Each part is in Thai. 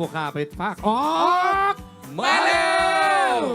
พวกข้าไปฝากออก มาแล้ว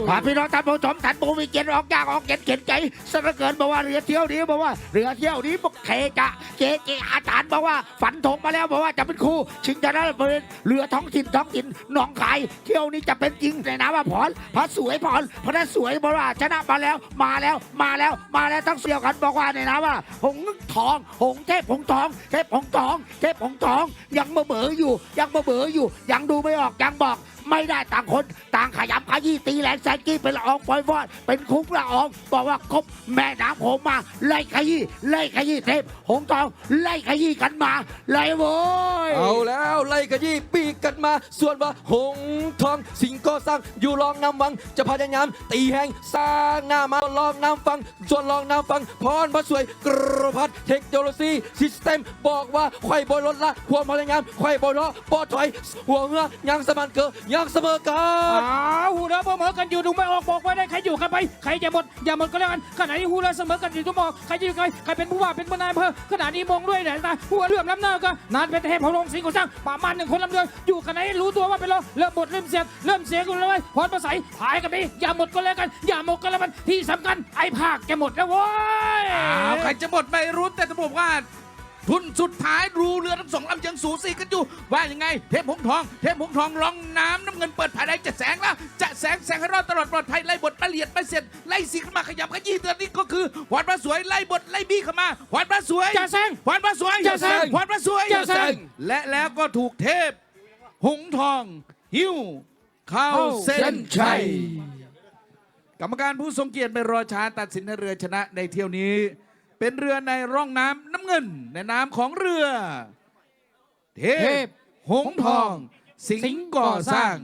พาพี่น้องท่านผู้ชมท่านผู้มีเกียรติออกยากออกเกียรติเขียนใจสรเกินบอกว่าเรือเที่ยวนี้บอกว่าเรือเที่ยวนี้บอกเคจะเจเจอาจารย์บอกว่าฝันถงมาแล้วบอกว่าจะเป็นครูชิงชนะเลิศเรือท้องถิ่นท้องถิ่นหนองคาย เที่ยวนี้จะเป็นจริงในนามว่าพรพระสวยพรพระสวยบอกว่าชนะมาแล้วมาแล้วมาแล้วมาแล้วทั้งเสี่ยวกันบอกว่าในนามว่า หงทอง หงเทพหงทองเทพหงทองเทพหงทองยังมาเบออยู่ยังมาเบออยู่ยังดูไม่ออกยังบอก ไม่ได้ต่างคน ต่างขยำขยี้ตีแหลงแซงกี้เป็นละอองปล่อยวอดเป็นคุ้งละอองบอกว่าครบแม่น้ำโขงมาไล่ขยี้ไล่ขยี้เทพหงทองไล่ขยี้กันมาไล่โว้ยเอาแล้วไล่กระยี่ปีกกันมา ส่วนว่าหงทอง สิงโก็สร้างอยู่รองน้ำวัง จะพยายามตีแหงสร้างหน้ามาลองน้ำฟังส่วนลองน้ำฟังพรพระสวยกรพัฒเทคโนโลยีซิสเต็มบอกว่าไข่บอยลดละความพยายามไข่บอยล้อปอถอยหัวเงือยังสมันเกอยังเสมอกันอ้าวหูเรือเสมอกันอยู่ดูไม่ออกบอกไว้ได้ใครอยู่กันไปใครจะหมดอย่าหมดก็แล้วกันขณะนี้หูเรือเสมอกันอยู่ทุกมองใครจะอยู่ใครใครเป็นผู้ว่าเป็นผู้นายอำเภอขณะนี้มองด้วยแหละตาหัวเรือลำหน้าก็นานเป็นเทพพระองค์สิงห์ของช่างประมาณหนึ่งคนลำเรืออยู่ขณะนี้รู้ตัวว่าเป็นรองเริ่มหมดเริ่มเสียเริ่มเสียกันเลยพรประสัยหายกันไปอย่าหมดก็แล้วกัน อย่าหมดก็แล้วกันที่สำคัญไอ้ภาคจะหมดแล้วโว้ยอ้าวใครจะหมดไม่รู้แต่จะบอกว่า ทุนสุดท้ายรูเรือทั้งสองลำยังสูสีกันอยู่ ว่ายังไง เทพหงส์ทอง เทพหงส์ทองลองน้ำน้ำเงินเปิดภายในจะแสงแล้ว จะแสงแสงให้รอดตลอดปลอดภัยไล่บทละเอียดไปเสร็จไล่สีเข้ามาขยับขยี้เตือนนี่ก็คือหวานพระสวยไล่บทไล่บี้เข้ามาหวานพระสวยจะแซงหวานพระสวยจะแซงหวานพระสวยจะแซงและแล้วก็ถูกเทพ หงส์ทอง หิ้วเข้าเส้นชัยกรรมการผู้ทรงเกียรติไม่รอช้าตัดสินให้เรือชนะในเที่ยวนี้ เป็นเรือในร่องน้ำน้ำเงิน ในนามของเรือ เทพหงส์ทอง สิงห์ก่อสร้าง